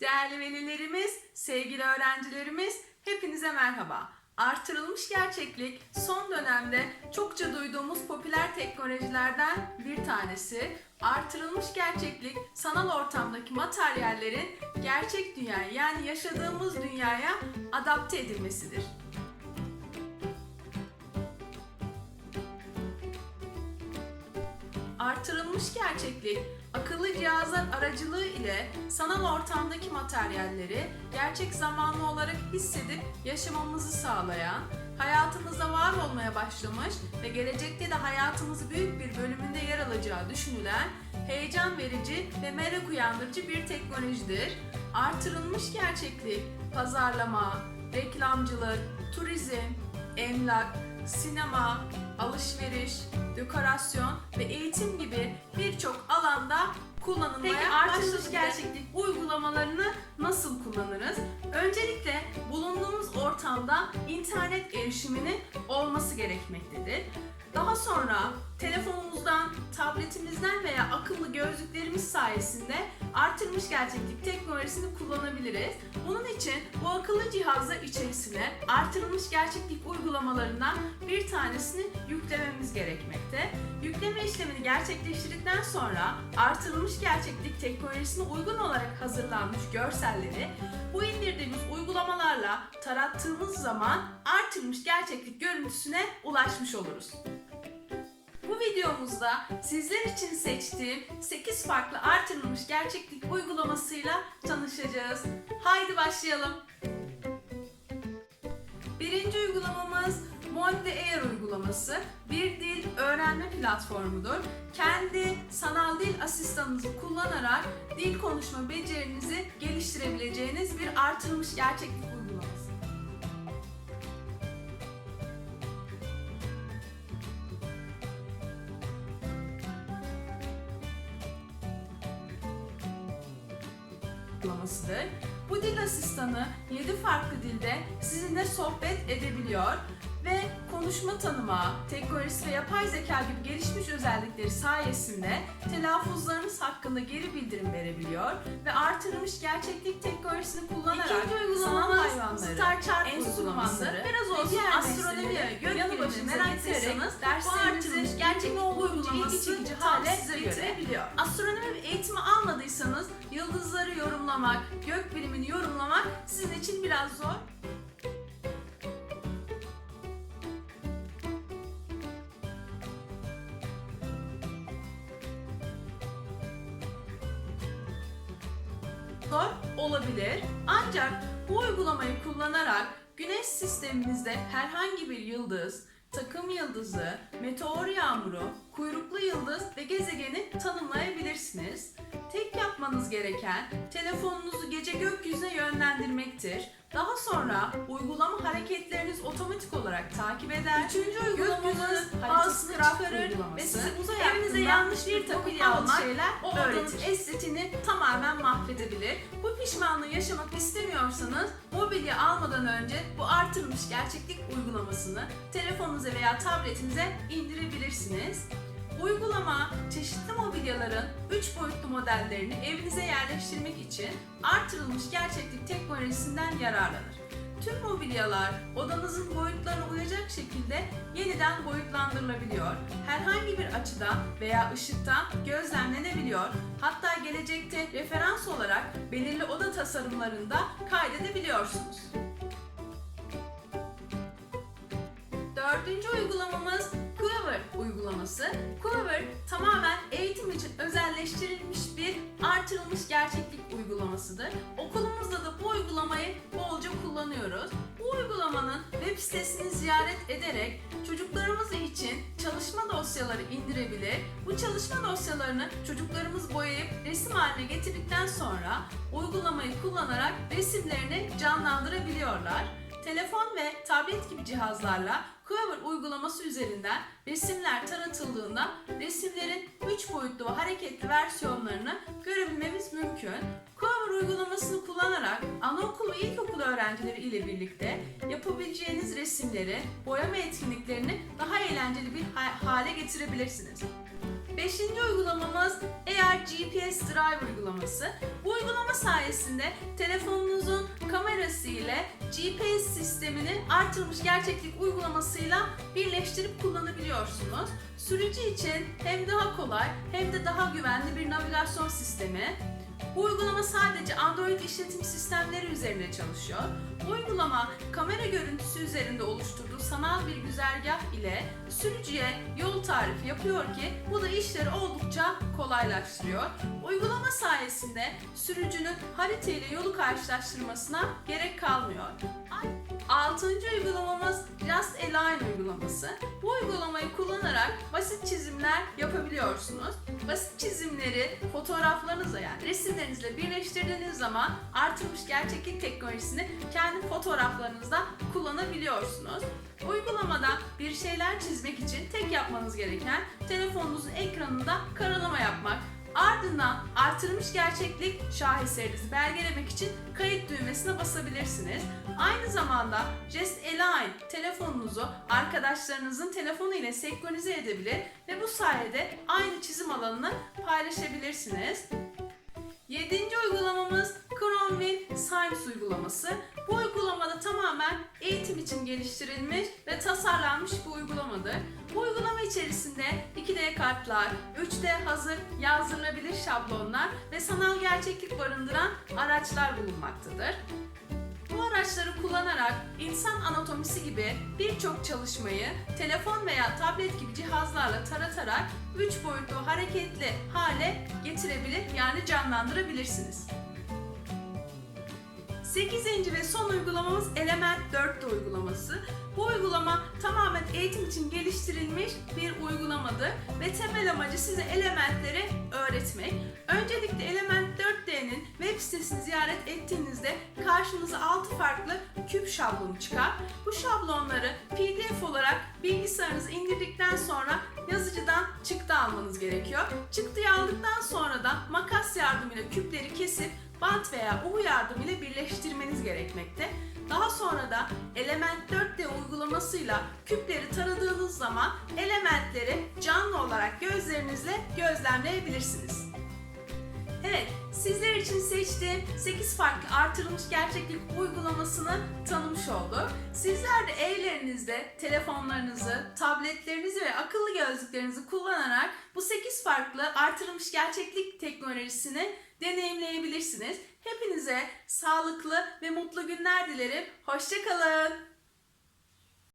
Değerli velilerimiz, sevgili öğrencilerimiz, hepinize merhaba. Artırılmış gerçeklik son dönemde çokça duyduğumuz popüler teknolojilerden bir tanesi. Artırılmış gerçeklik sanal ortamdaki materyallerin gerçek dünyaya yani yaşadığımız dünyaya adapte edilmesidir. Artırılmış gerçeklik, akıllı cihazlar aracılığı ile sanal ortamdaki materyalleri gerçek zamanlı olarak hissedip yaşamamızı sağlayan, hayatımızda var olmaya başlamış ve gelecekte de hayatımızın büyük bir bölümünde yer alacağı düşünülen heyecan verici ve merak uyandırıcı bir teknolojidir. Artırılmış gerçeklik, pazarlama, reklamcılık, turizm, emlak, sinema, alışveriş, dekorasyon ve eğitim gibi birçok alanda kullanılmaya Peki başladı. gerçeklik uygulamalarını nasıl kullanırız? Öncelikle bulunduğumuz ortamda internet erişiminin olması gerekmektedir. Daha sonra telefonumuzdan, tabletimizden veya akıllı gözlüklerimiz sayesinde artırmış gerçeklik teknolojisini kullanabiliriz. Bunun için bu akıllı cihazlar içerisine artırılmış gerçeklik uygulamalarından bir tanesini yüklememiz gerekmekte. Yükleme işlemini gerçekleştirdikten sonra artırılmış gerçeklik teknolojisine uygun olarak hazırlanmış görselleri bu indirdiğimiz uygulamalarla tarattığımız zaman artırılmış gerçeklik görüntüsüne ulaşmış oluruz. Bu videomuzda sizler için seçtiğim 8 farklı artırılmış gerçeklik uygulamasıyla tanışacağız. Haydi başlayalım. Birinci uygulamamız Monde Air uygulaması bir dil öğrenme platformudur. Kendi sanal dil asistanınızı kullanarak dil konuşma becerinizi geliştirebileceğiniz bir artırılmış gerçeklik uygulamasıdır. Bu dil asistanı 7 farklı dilde sizinle sohbet edebiliyor ve konuşma tanıma, teknolojisi ve yapay zeka gibi gelişmiş özellikleri sayesinde telaffuzlarınız hakkında geri bildirim verebiliyor ve artırılmış gerçeklik teknolojisini kullanarak sanal hayvanları, Star Chart enstrümanları, biraz olsun diğer astronomi nesneleri ve gök yanı başınıza merak ediyorsanız bu artırılmış gerçeklik olduğunca ilgi uygulaması çekici hale getirebiliyor. Astronomi eğitimi yorumlamak, gök bilimini yorumlamak sizin için biraz zor. zor olabilir. Ancak bu uygulamayı kullanarak Güneş sistemimizde herhangi bir yıldız, takım yıldızı, meteor yağmuru, kuyruklu yıldız ve gezegeni tanımlayabilirsiniz. Yapmanız gereken telefonunuzu gece gökyüzüne yönlendirmektir. Daha sonra uygulama hareketleriniz otomatik olarak takip eder. Üçüncü uygulamamız Ağzını çıkarır ve size uzay evinize yanlış bir yanlış almak şeyler o odanın estetini tamamen mahvedebilir. Bu pişmanlığı yaşamak istemiyorsanız mobilya almadan önce bu artırılmış gerçeklik uygulamasını telefonunuza veya tabletinize indirebilirsiniz. Uygulama mobilyaların 3 boyutlu modellerini evinize yerleştirmek için artırılmış gerçeklik teknolojisinden yararlanır. Tüm mobilyalar odanızın boyutlarına uyacak şekilde yeniden boyutlandırılabiliyor. Herhangi bir açıdan veya ışıktan gözlemlenebiliyor. Hatta gelecekte referans olarak belirli oda tasarımlarında kaydedebiliyorsunuz. Dördüncü uygulamamız Quiver uygulaması. Quiver tamamen eğitim için özelleştirilmiş bir artırılmış gerçeklik uygulamasıdır. Okulumuzda da bu uygulamayı bolca kullanıyoruz. Bu uygulamanın web sitesini ziyaret ederek çocuklarımız için çalışma dosyaları indirebilir. Bu çalışma dosyalarını çocuklarımız boyayıp resim haline getirdikten sonra uygulamayı kullanarak resimlerini canlandırabiliyorlar. Telefon ve tablet gibi cihazlarla Quiver uygulaması üzerinden resimler taratıldığında resimlerin 3 boyutlu ve hareketli versiyonlarını görebilmemiz mümkün. Quiver uygulamasını kullanarak anaokul ve ilkokul öğrencileri ile birlikte yapabileceğiniz resimleri, boyama etkinliklerini daha eğlenceli bir ha- hale getirebilirsiniz. Beşinci uygulamamız Air GPS Drive uygulaması. Bu uygulama sayesinde telefonunuzun kamerası ile GPS sistemini artırılmış gerçeklik uygulamasıyla birleştirip kullanabiliyorsunuz. Sürücü için hem daha kolay hem de daha güvenli bir navigasyon sistemi. Bu uygulama sadece Android işletim sistemleri üzerine çalışıyor. Bu uygulama kamera görüntüsü üzerinde oluşturduğu sanal bir güzergah ile sürücüye yol tarifi yapıyor ki bu da işleri oldukça kolaylaştırıyor. Uygulama sayesinde sürücünün harita ile yolu karşılaştırmasına gerek kalmıyor. Altıncı uygulamamız Just Align uygulaması. Bu uygulamayı kullanarak basit çizimler yapabiliyorsunuz. Basit çizimleri fotoğraflarınızla yani resimlerinizle birleştirdiğiniz zaman artırılmış gerçeklik teknolojisini kendi fotoğraflarınızda kullanabiliyorsunuz. Uygulamada bir şeyler çizmek için tek yapmanız gereken telefonunuzun ekranında karalama yapmak. Ardından artırılmış gerçeklik şaheserinizi belgelemek için kayıt düğmesine basabilirsiniz. Aynı zamanda Just Align telefonunuzu arkadaşlarınızın telefonu ile senkronize edebilir ve bu sayede aynı çizim alanını paylaşabilirsiniz. Yedinci uygulamamız Chromewin Science uygulaması. Bu uygulamada tamamen eğitim için geliştirilmiş ve tasarlanmış bir uygulamadır. Bu uygulama içerisinde 2D kartlar, 3D hazır yazdırılabilir şablonlar ve sanal gerçeklik barındıran araçlar bulunmaktadır. Araçları kullanarak insan anatomisi gibi birçok çalışmayı telefon veya tablet gibi cihazlarla taratarak 3 boyutlu hareketli hale getirebilir yani canlandırabilirsiniz. 8. ve son uygulamamız Element 4D uygulaması. Bu uygulama tamamen eğitim için geliştirilmiş bir uygulamadır ve temel amacı size elementleri öğretmek. Öncelikle Element 4D'nin web sitesini ziyaret ettiğinizde karşınıza 6 farklı küp şablonu çıkar. Bu şablonları PDF olarak bilgisayarınıza indirdikten sonra yazıcıdan çıktı almanız gerekiyor. Çıktıyı aldıktan sonra da makas yardımıyla küpleri kesip bant veya uhu yardımıyla birleştirmeniz gerekmekte. Daha sonra da Element 4D uygulamasıyla küpleri taradığınız zaman elementleri canlı olarak gözlerinizle gözlemleyebilirsiniz. Evet, sizler için seçtiğim 8 farklı artırılmış gerçeklik uygulamasını tanımış olduk. Sizler de evlerinizde telefonlarınızı, tabletlerinizi ve akıllı gözlüklerinizi kullanarak bu 8 farklı artırılmış gerçeklik teknolojisini deneyimleyebilirsiniz. Hepinize sağlıklı ve mutlu günler dilerim. Hoşçakalın.